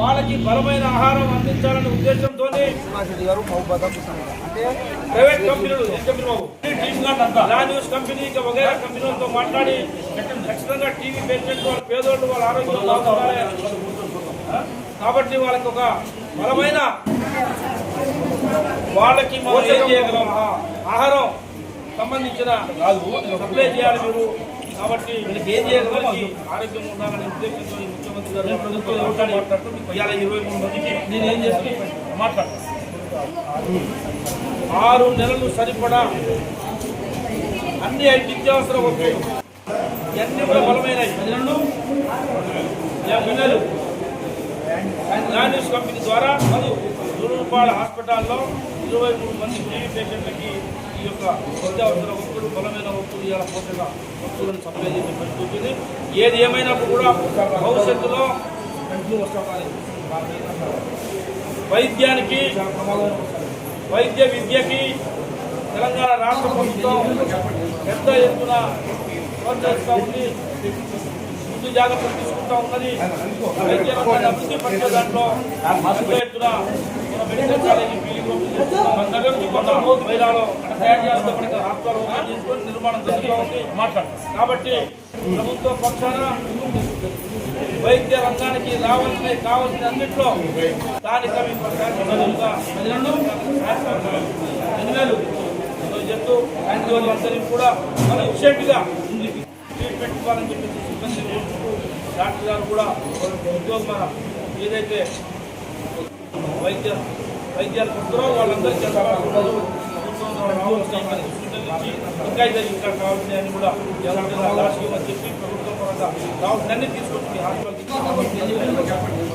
వాళ్ళకి బలమైన ఆహారం అందించాలనే ఉద్దేశంతోనే ప్రైవేట్ కంపెనీలు న్యూస్ కంపెనీ ఇంకా వగైరా కంపెనీలతో మాట్లాడి ఖచ్చితంగా టీవీ పేషెంట్ వాళ్ళ పేదోళ్ళు వాళ్ళ ఆరోగ్యం బాగుండాలి. కాబట్టి వాళ్ళకి ఒక బలమైన వాళ్ళకి మనం ఏం చేయగలం? ఆహారం సంబంధించిన సప్లై చేయాలి మీరు. కాబట్టి ఏం ఆరోగ్యం ఉండాలనే ఉద్దేశంతో ముఖ్యమంత్రి గారు ప్రభుత్వం మాట్లాడుతూ ఇవాళ ఇరవై మూడు మందికి నేను ఏం చేసి మాట్లాడతాను ఆరు నెలలు సరిపడా అన్ని నిత్యావసర వస్తువులు. ఇవన్నీ కూడా బలమైనవి. న్యూస్ కంపెనీ ద్వారా మరియు నూరుపాడ హాస్పిటాల్లో ఇరవై మూడు మంది టీవీ పేషెంట్లకి ఈ యొక్క నిత్యావసర వస్తువులు బలమైన వస్తువులు ఇలా పూర్తిగా వస్తువులను సప్లై చేసే పరిస్థితి ఏది ఏమైనప్పుడు కూడా భవిష్యత్తులో వైద్యానికి వైద్య విద్యకి తెలంగాణ రాష్ట్ర ప్రభుత్వం పెద్ద ఎత్తున ప్రోత్సహిస్తూ ఉంది. ముందు జాగ్రత్తలు తీసుకుంటా ఉన్నది. వైద్య రంగాన్ని అభివృద్ధి పరిచే దాంట్లో పెద్ద ఎత్తున మన మెడికల్ కాలేజీ కొంత రోజు మైదాలో తయారు చేయాల్సిన పడిన హాస్పిటల్ ఓపెన్ చేసుకొని నిర్మాణం జరుగుతూ ఉంది. మాట్లాడు కాబట్టి ప్రభుత్వ పక్షాన వైద్య రంగానికి రావాల్సిన కావాల్సిన అన్నింటిలో స్థానిక ప్రజలుగా ప్రజలను ఎన్నివేలు చెప్తూ ఆయన అందరికీ కూడా మన ఎఫిషియెంట్గా ట్రీట్మెంట్ ఇవ్వాలని చెప్పేసి సిబ్బంది డాక్టర్ గారు కూడా ఉద్యోగం ఏదైతే వైద్య వైద్యాలు వస్తారో వాళ్ళందరికీ ప్రభుత్వం ద్వారా రావాల్సిన మరి సూచనలు ఇచ్చి ఇంకా ఇద్దరు ఇంకా కావాల్సినవి కూడా ఎవరికైనా రాజకీయం అని చెప్పి ప్రభుత్వం పరంగా కావాల్సిన అన్ని తీసుకొచ్చి హాస్పిటల్కి